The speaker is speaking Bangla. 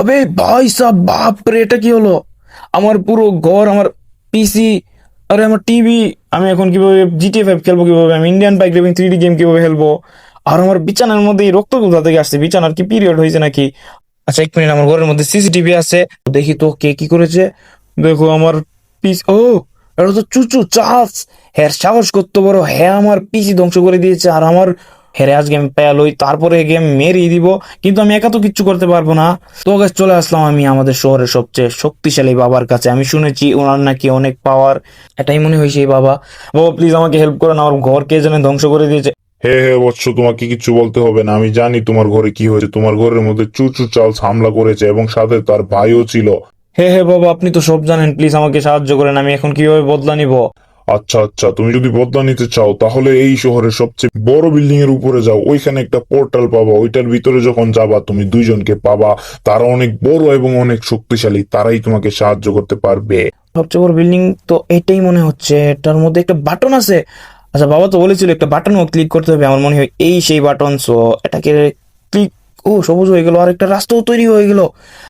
আবে ভাই সাহ, বাপ রে, এটা কি হলো? আমার পুরো ঘর, আমার পিসি আরে আমার টিভি আমি এখন কীভাবে জিটিএ ফাইভ খেলব কীভাবে? আমি Indian bike revving three D game কীভাবে খেলব? আর আমার বিছানার মধ্যে এই রক্ত কোথা থেকে আসছে। বিছানার কি পিরিয়ড হয়েছে নাকি? আচ্ছা এক মিনিট আমার ঘরের মধ্যে সিসিটিভি আছে। দেখি তো কে কি করেছে। দেখো, আমার পিস ও, এটা তো চুচু, চার্লস। হ্যার সাহস করতে বড়। হ্যাঁ আমার পিসি ধ্বংস করে দিয়েছে। আর আমার হেরে আজকে আমি পেয়াল হই তারপরে গেম মেরিয়ে দিব কিন্তু আমি একা তো কিচ্ছু করতে পারব না। তো গাছ চলে আসলাম আমি আমাদের শহরের সবচেয়ে শক্তিশালী বাবার কাছে। আমি শুনেছি ওনার নাকি অনেক পাওয়ার এটাই মনে হয়েছে এই বাবা। বাবা প্লিজ আমাকে হেল্প করেন আমার ঘর কে যেন ধ্বংস করে দিয়েছে। হে হে বৎস তোমাকে কিছু বলতে হবে না। আমি জানি তোমার ঘরে কি হয়েছে। তোমার ঘরের মধ্যে চুচু চার্লস হামলা করেছে এবং সাথে তার ভাইও ছিল। হে হে বাবা আপনি তো সব জানেন। প্লিজ আমাকে সাহায্য করেন আমি এখন কীভাবে বদলা নিব? আচ্ছা আচ্ছা তুমি যদি বদলা নিতে চাও, তাহলে এই শহরের সবচেয়ে বড় বিল্ডিং এর উপরে যাও। ওইখানে একটা পোর্টাল পাবা। ওইটার ভিতরে যখন যাবা, তুমি দুইজনকে পাবা। তারা অনেক বড় এবং অনেক শক্তিশালী। তারাই তোমাকে সাহায্য করতে পারবে। সবচেয়ে বড় বিল্ডিং তো এটাই মনে হচ্ছে। এটার মধ্যে একটা বাটন আছে। আচ্ছা বাবা তো বলেছিল একটা বাটনও ক্লিক করতে হবে। আমার মনে হয় এই সেই বাটন সো এটাকে ক্লিক ও, সবুজ হয়ে গেল। আর একটা রাস্তাও তৈরি হয়ে গেল।